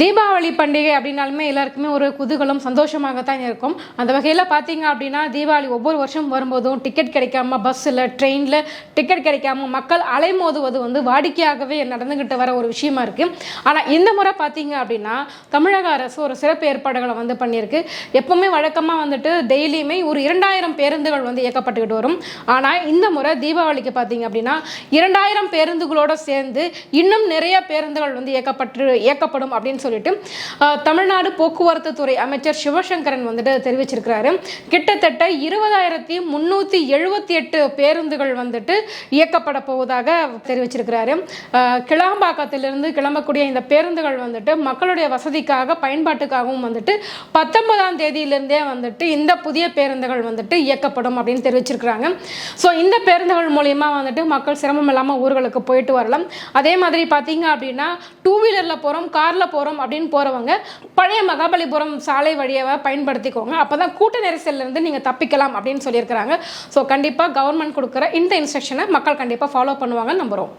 தீபாவளி பண்டிகை அப்படின்னாலுமே எல்லாருக்குமே ஒரு குதூகலம் சந்தோஷமாகத்தான் இருக்கும். அந்த வகையில் பார்த்தீங்க அப்படின்னா தீபாவளி ஒவ்வொரு வருஷம் வரும்போதும் டிக்கெட் கிடைக்காம பஸ்ஸில் ட்ரெயினில் டிக்கெட் கிடைக்காம மக்கள் அலைமோதுவது வந்து வாடிக்கையாகவே நடந்துக்கிட்டு வர ஒரு விஷயமா இருக்குது ஆனால் இந்த முறை பார்த்தீங்க அப்படின்னா தமிழக அரசு ஒரு சிறப்பு ஏற்பாடுகளை வந்து பண்ணியிருக்கு. எப்பவுமே வழக்கமாக வந்துட்டு டெய்லியுமே ஒரு இரண்டாயிரம் பேருந்துகள் வந்து இயக்கப்பட்டுக்கிட்டு வரும். ஆனால் இந்த முறை தீபாவளிக்கு பார்த்தீங்க அப்படின்னா இரண்டாயிரம் பேருந்துகளோடு சேர்ந்து இன்னும் நிறைய பேருந்துகள் வந்து இயக்கப்பட்டு இயக்கப்படும் அப்படின்னு சொல்லிட்டு தமிழ்நாடு போக்குவரத்து துறை அமைச்சர் சிவசங்கரன் வந்துட்டு தெரிவிச்சிருக்கிறாரு. கிட்டத்தட்ட இருபதாயிரத்தி முன்னூற்றி எழுபத்தி எட்டு பேருந்துகள் வந்துட்டு இயக்கப்பட போவதாக தெரிவிச்சிருக்கிறாரு. கிளாம்பாக்கத்திலிருந்து கிளம்பக்கூடிய இந்த பேருந்துகள் வந்துட்டு மக்களுடைய வசதிக்காக பயன்பாட்டுக்காகவும் வந்துட்டு பத்தொன்பதாம் தேதியிலிருந்தே வந்துட்டு இந்த புதிய பேருந்துகள் வந்துட்டு இயக்கப்படும் அப்படின்னு தெரிவிச்சிருக்கிறாங்க. ஸோ இந்த பேருந்துகள் மூலயமா வந்துட்டு மக்கள் சிரமம் இல்லாமல் ஊர்களுக்கு போயிட்டு வரலாம். அதே மாதிரி பார்த்தீங்க அப்படின்னா டூ வீலரில் போகிறோம் காரில் போகிறோம் அப்படின்னு போகிறவங்க பழைய மகாபலிபுரம் சாலை வழியை பயன்படுத்திக்கோங்க. அப்போ தான் கூட்ட நெரிசல்லேருந்து நீங்கள் தப்பிக்கலாம் அப்படின்னு சொல்லியிருக்கிறாங்க. ஸோ கண்டிப்பாக கவர்மெண்ட் கொடுக்குற இந்த இன்ஸ்ட்ரக்ஷனை மக்கள் கண்டிப்பாக ஃபாலோ பண்ணுவாங்கன்னு நம்புகிறோம்